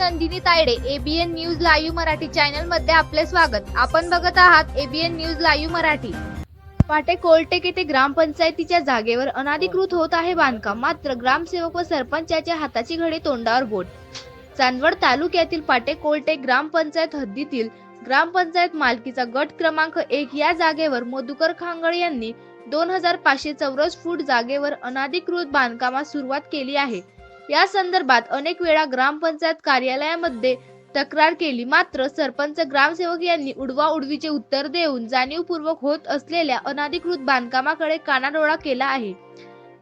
Nandini Tayde ABN news live Marathi चॅनलमध्ये आपले स्वागत. आपण बघत आहात एबीएन न्यूज लाईव्ह मराठी. पाटे कोलटेक येथे ग्रामपंचायतीच्या जागेवर अनाधिकृत होत आहे बांधकाम. मात्र ग्रामसेवक व सरपंचाच्या हाताची घडी तोंडावर बोट. चांदवड तालुक्यातील पाटे कोलटेक ग्रामपंचायत हद्दीतील ग्रामपंचायत मालकीचा गट क्रमांक एक या जागेवर मधुकर खांगळ यांनी दोन हजार पाचशे चौरस फूट जागेवर अनाधिकृत बांधकामास सुरुवात केली आहे. या संदर्भात अनेक वेळा ग्रामपंचायत कार्यालयामध्ये तक्रार केली. मात्र सरपंच ग्रामसेवक यांनी उडवा उडवीचे उत्तर देऊन जाणीवपूर्वक होत असलेल्या अनाधिकृत बांधकामाकडे कानाडोळा केला आहे.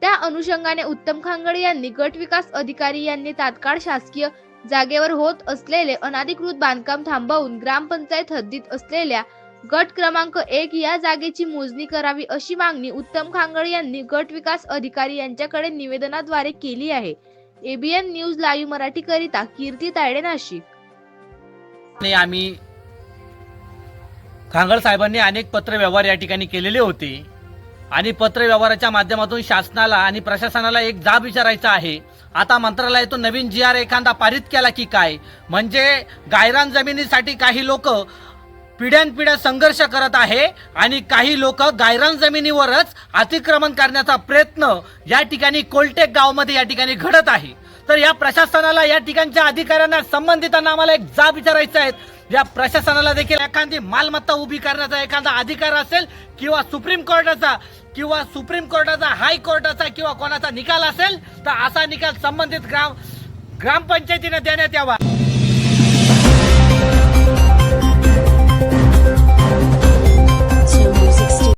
त्या अनुषंगाने उत्तम खांगडे यांनी गट विकास अधिकारी यांनी तात्काळ शासकीय जागेवर होत असलेले अनाधिकृत बांधकाम थांबवून ग्रामपंचायत हद्दीत असलेल्या गट क्रमांक एक या जागेची मोजणी करावी अशी मागणी उत्तम खांगड यांनी गट विकास अधिकारी यांच्याकडे निवेदनाद्वारे केली आहे. एबीएन न्यूज लाईव्ह मराठी करिता कीर्ती तायडे नाशिक. नाही आम्ही खांगळ साहेबांनी अनेक पत्र व्यवहार या ठिकाणी केलेले होते. आणि पत्र व्यवहाराच्या माध्यमातून शासनाला आणि प्रशासनाला एक जाब विचारायचा आहे. आता मंत्रालयातून नवीन जी आर एखादा पारित केला की काय? म्हणजे गायरान जमिनीसाठी काही लोक पिढ्यानपिढ्या संघर्ष करत आहे आणि काही लोक गायरान जमिनीवरच अतिक्रमण करण्याचा प्रयत्न या ठिकाणी कोलटेक गावमध्ये या ठिकाणी घडत आहे. तर या प्रशासनाला या ठिकाणच्या अधिकाऱ्यांना संबंधितांना आम्हाला एक जाब विचारायचा आहे. या प्रशासनाला देखील एखादी मालमत्ता उभी करण्याचा एखादा अधिकार असेल किंवा सुप्रीम कोर्टाचा किंवा सुप्रीम कोर्टाचा हाय कोर्टाचा किंवा कोणाचा निकाल असेल तर असा निकाल संबंधित ग्राम ग्रामपंचायतीने देण्यात यावा.